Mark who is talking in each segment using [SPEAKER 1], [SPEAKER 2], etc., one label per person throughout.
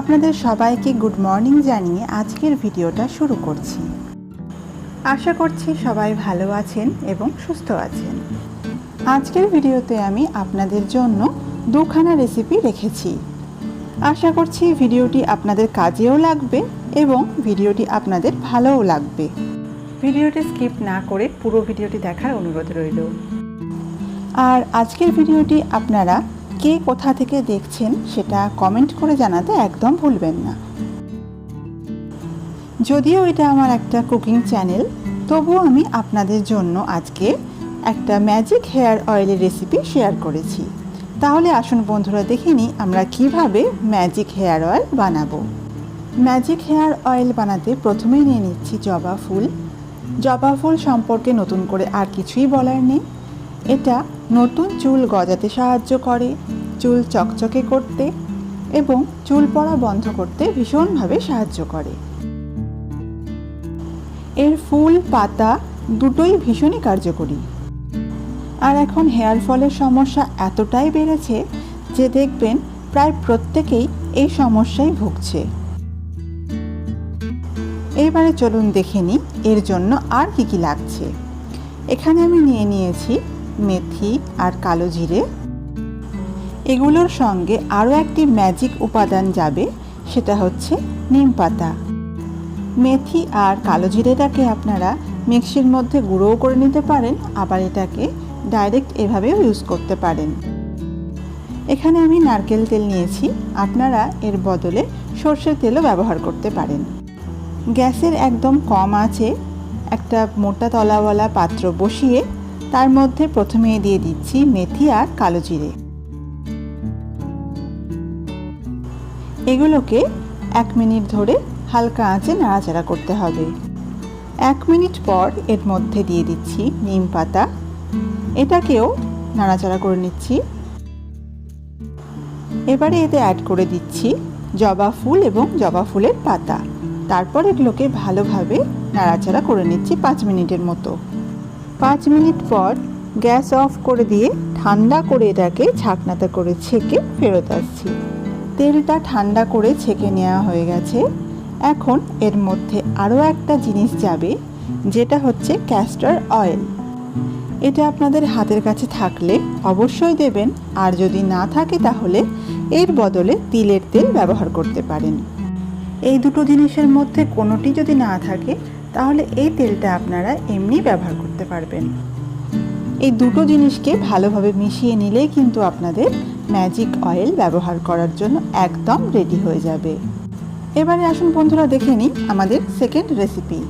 [SPEAKER 1] আপনাদের সবাইকে good morning জানিয়ে আজকের ভিডিওটা শুরু করছি। আশা করছি সবাই ভালো আছেন এবং সুস্থ আছেন। আজকের ভিডিওতে আমি আপনাদের জন্য দুখানা রেসিপি রেখেছি। আশা করছি ভিডিওটি আপনাদের কাজেও লাগবে এবং ভিডিওটি আপনাদের ভালোও লাগবে। ভিডিওটি স্কিপ না করে পুরো ভিডিওটি দেখার অনুরোধ রইল। আর আজকের ভিডিওটি আপনারা কে কোথা থেকে দেখছেন সেটা কমেন্ট করে জানাতে একদম ভুলবেন না। যদিও এটা আমার একটা কুকিং চ্যানেল তবুও আমি আপনাদের জন্য আজকে একটা ম্যাজিক হেয়ার অয়েলের রেসিপি শেয়ার করেছি। তাহলে আসুন বন্ধুরা দেখে নিই আমরা কীভাবে ম্যাজিক হেয়ার অয়েল বানাবো। ম্যাজিক হেয়ার অয়েল বানাতে প্রথমেই নিয়ে নিচ্ছি জবা ফুল। জবা ফুল সম্পর্কে নতুন করে আর কিছুই বলার নেই। এটা নতুন চুল গজাতে সাহায্য করে, চুল চকচকে করতে এবং চুল পড়া বন্ধ করতে ভীষণভাবে সাহায্য করে। এর ফুল, পাতা দুটোই ভীষণই কার্যকরী। আর এখন হেয়ার ফলের সমস্যা এতটাই বেড়েছে যে দেখবেন প্রায় প্রত্যেকেই এই সমস্যায় ভুগছে। এইবারে চলুন দেখে নিই এর জন্য আর কি কি লাগছে। এখানে আমি নিয়ে নিয়েছি মেথি আর কালো জিরে। এগুলোর সঙ্গে আরও একটি ম্যাজিক উপাদান যাবে, সেটা হচ্ছে নিম পাতা। মেথি আর কালো জিরেটাকে আপনারা মিক্সির মধ্যে গুঁড়োও করে নিতে পারেন, আবার এটাকে ডাইরেক্ট এভাবেও ইউজ করতে পারেন। এখানে আমি নারকেল তেল নিয়েছি, আপনারা এর বদলে সর্ষের তেলও ব্যবহার করতে পারেন। গ্যাসের একদম কম আছে, একটা মোটা তলাওয়ালা পাত্র বসিয়ে তার মধ্যে প্রথমে দিয়ে দিচ্ছি মেথি আর কালো জিরে। এগুলোকে এক মিনিট ধরে হালকা আঁচে নাড়াচাড়া করতে হবে। এক মিনিট পর এর মধ্যে দিয়ে দিচ্ছি নিম পাতা। এটাকেও নাড়াচাড়া করে নিচ্ছি। এবারে এতে অ্যাড করে দিচ্ছি জবা ফুল এবং জবা ফুলের পাতা। তারপর এগুলোকে ভালোভাবে নাড়াচাড়া করে নিচ্ছি পাঁচ মিনিটের মতো। পাঁচ মিনিট পর গ্যাস অফ করে দিয়ে ঠান্ডা করে এটাকে ছাকনাতে করে ছেঁকে ফেরত আসছি। তেলটা ঠান্ডা করে ছেঁকে নেওয়া হয়ে গেছে। এখন এর মধ্যে আরও একটা জিনিস যাবে, যেটা হচ্ছে ক্যাস্টার অয়েল এটা আপনাদের হাতের কাছে থাকলে অবশ্যই দেবেন, আর যদি না থাকে তাহলে এর বদলে তিলের তেল ব্যবহার করতে পারেন। এই দুটো জিনিসের মধ্যে কোনোটি যদি না থাকে তাহলে এই তেলটা আপনারা এমনি ব্যবহার করতে পারবেন। এই দুটো জিনিসকে ভালোভাবে মিশিয়ে নিলেই কিন্তু আপনাদের ম্যাজিক অয়েল ব্যবহার করার জন্য একদম রেডি হয়ে যাবে। এবারে আসুন বন্ধুরা দেখে নিই আমাদের সেকেন্ড রেসিপি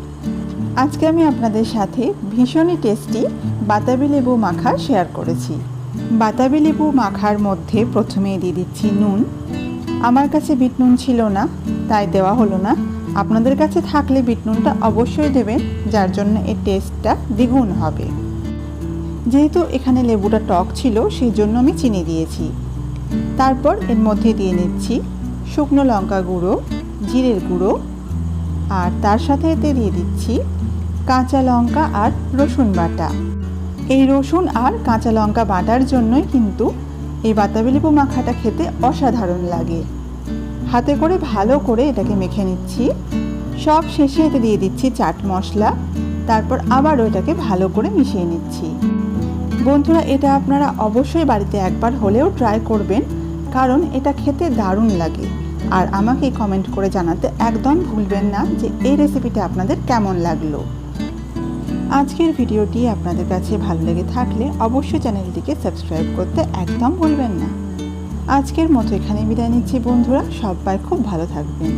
[SPEAKER 1] আজকে আমি আপনাদের সাথে ভীষণই টেস্টি বাতাবি লেবু মাখা শেয়ার করেছি। বাতাবি লেবু মাখার মধ্যে প্রথমেই দিয়ে দিচ্ছি নুন। আমার কাছে বিট নুন ছিল না, তাই দেওয়া হলো না। আপনাদের কাছে থাকলে বিট নুনটা অবশ্যই দেবেন, যার জন্য এর টেস্টটা দ্বিগুণ হবে। যেহেতু এখানে লেবুটা টক ছিল, সেই জন্য আমি চিনি দিয়েছি। তারপর এর মধ্যে দিয়ে নিচ্ছি শুকনো লঙ্কা গুঁড়ো, জিরের গুঁড়ো, আর তার সাথে এতে দিয়ে দিচ্ছি কাঁচা লঙ্কা আর রসুন বাটা। এই রসুন আর কাঁচা লঙ্কা বাটার জন্যই কিন্তু এই বাতাবি লেবু মাখাটা খেতে অসাধারণ লাগে। হাতে করে ভালো করে এটাকে মেখে নিচ্ছি। সব শেষে এতে দিয়ে দিচ্ছি চাট মশলা। তারপর আবারও এটাকে ভালো করে মিশিয়ে নিচ্ছি। বন্ধুরা, এটা আপনারা অবশ্যই বাড়িতে একবার হলেও ট্রাই করবেন, কারণ এটা খেতে দারুণ লাগে। আর আমাকে কমেন্ট করে জানাতে একদম ভুলবেন না যে এই রেসিপিটা আপনাদের কেমন লাগল। আজকের ভিডিওটি আপনাদের কাছে ভালো লেগে থাকলে অবশ্যই চ্যানেলটিকে সাবস্ক্রাইব করতে একদম ভুলবেন না। আজকের মতো এখানে বিদায় নিচ্ছি বন্ধুরা সবাই খুব ভালো থাকবেন।